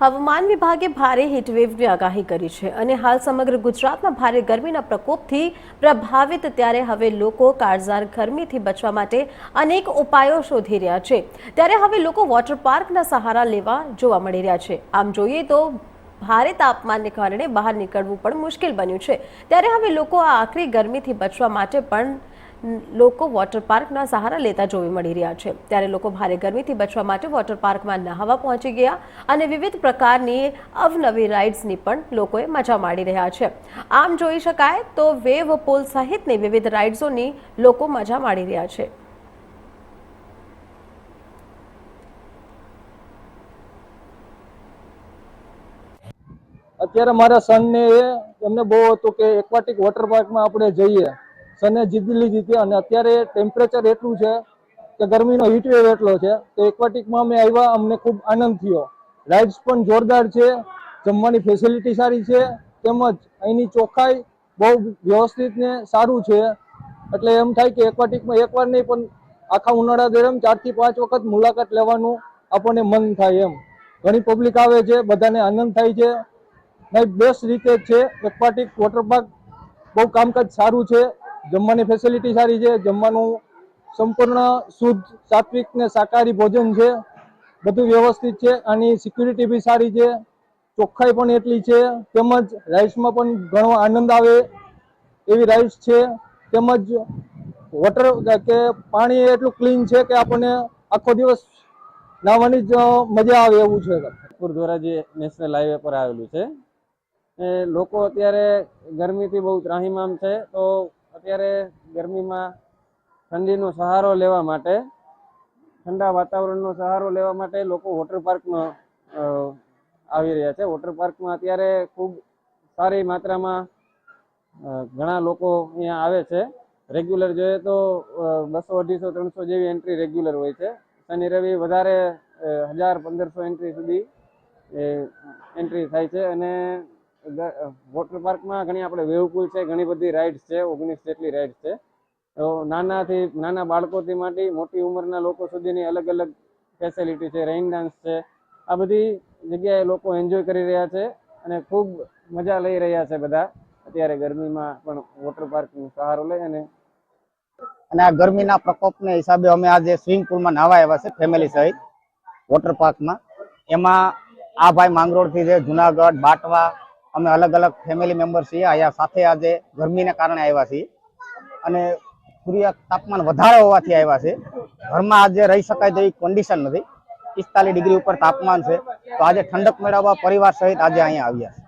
હવામાન વિભાગે ભારે હીટવેવની આગાહી કરી છે અને હાલ સમગ્ર ગુજરાતમાં ભારે ગરમીના પ્રકોપથી પ્રભાવિત ત્યારે હવે લોકો કાળઝાર ગરમીથી બચવા માટે અનેક ઉપાયો શોધી રહ્યા છે. ત્યારે હવે લોકો વોટર પાર્કના સહારા લેવા જોવા મળી રહ્યા છે. આમ જોઈએ તો ભારે તાપમાનને કારણે બહાર નીકળવું પણ મુશ્કેલ બન્યું છે. ત્યારે હવે લોકો આ આકરી ગરમીથી બચવા માટે પણ લોકો વોટર પાર્કના સહારા લેતા જોવા મળી રહ્યા છે. ત્યારે લોકો ભારે ગરમીથી બચવા માટે વોટર પાર્કમાં નહાવા પહોંચી ગયા અને વિવિધ પ્રકારની અવનવી રાઇડ્સની પણ લોકોએ મજા માણી રહ્યા છે. આમ જોઈ શકાય તો વેવ પુલ સહિતની વિવિધ રાઇડ્સોની લોકો મજા માણી રહ્યા છે. અત્યારે મારા સનને એમને બહુ હતું કે એક્વાટિક વોટર પાર્કમાં આપણે જઈએ. સને જીત લીધી હતી અને અત્યારે ટેમ્પરેચર એટલું છે કે ગરમીનો હીટવેવ એટલો છે. તો એક્વાટિકમાં અમે આવ્યા, અમને ખૂબ આનંદ થયો. રાઇડ્સ પણ જોરદાર છે, જમવાની ફેસિલિટી સારી છે, તેમજ અહીંની ચોખ્ખાઈ બહુ વ્યવસ્થિત ને સારું છે. એટલે એમ થાય કે એક્વાટિકમાં એકવાર નહીં, પણ આખા ઉનાળા દરમિયાન ચારથી પાંચ વખત મુલાકાત લેવાનું આપણને મન થાય એમ. ઘણી પબ્લિક આવે છે, બધાને આનંદ થાય છે. બેસ્ટ રીતે છે એક્વાટિક વોટર પાર્ક બહુ કામકાજ સારું છે. જમવાની ફેસિલિટી સારી છે, જમવાનું સંપૂર્ણ શુદ્ધ, સાત્વિક ને શાકાહારી ભોજન છે, બધું વ્યવસ્થિત છે આની સિક્યુરિટી બી સારી છે. ચોખ્ખાઈ પણ એટલી છે, તેમજ રાઈસમાં પણ ઘણો આનંદ આવે એવી રાઈસ છે. તેમજ વોટર કે પાણી એટલું ક્લીન છે કે આપણને આખો દિવસ નાહવાની જ મજા આવે એવું છે. નાગપુર ધોરાજી નેશનલ હાઈવે પર આવેલું છે લોકો અત્યારે ગરમીથી બહુ ત્રાહીમામ છે, તો અત્યારે ગરમીમાં ઠંડીનો સહારો લેવા માટે, ઠંડા વાતાવરણનો સહારો લેવા માટે લોકો વોટર પાર્કમાં આવી રહ્યા છે. વોટર પાર્કમાં અત્યારે ખૂબ સારી માત્રામાં ઘણા લોકો અહીંયા આવે છે. રેગ્યુલર જોઈએ તો બસો, અઢીસો, ત્રણસો જેવી એન્ટ્રી રેગ્યુલર હોય છે. શનિ, રવિ વધારે હજાર, પંદરસો એન્ટ્રી સુધી એન્ટ્રી થાય છે. અને વોટર પાર્કમાં ઘણી આપણે વેવકુલ છે, ઘણી બધી રાઇડ્સ છે, ઓગણીસ જેટલી રાઇડ્સ છે. તો નાનાથી, નાના બાળકોથી માંડી મોટી ઉંમરના લોકો સુધીની અલગ અલગ ફેસિલિટી છે રેઇન ડાન્સ છે. આ બધી જગ્યાએ લોકો એન્જોય કરી રહ્યા છે અને ખૂબ મજા લઈ રહ્યા છે બધા. અત્યારે ગરમીમાં પણ વોટર પાર્કનો સહારો લઈ અને અને આ ગરમીના પ્રકોપને હિસાબે અમે આજે સ્વિમિંગ પુલમાં નાહવા આવ્યા છે ફેમિલી સહિત વોટર પાર્કમાં એમાં આ ભાઈ માંગરોળથી છે, જુનાગઢ, બાટવા અમે અલગ અલગ ફેમિલી મેમ્બર છીએ. અહીંયા સાથે આજે ગરમીને કારણે આવ્યા છીએ. અને સૂર્ય તાપમાન વધારે હોવાથી આવ્યા છે. ઘરમાં આજે રહી શકાય તેવી કન્ડિશન નથી. પિસ્તાલીસ ડિગ્રી ઉપર તાપમાન છે. તો આજે ઠંડક મેળવવા પરિવાર સહિત આજે અહીંયા આવ્યા છે.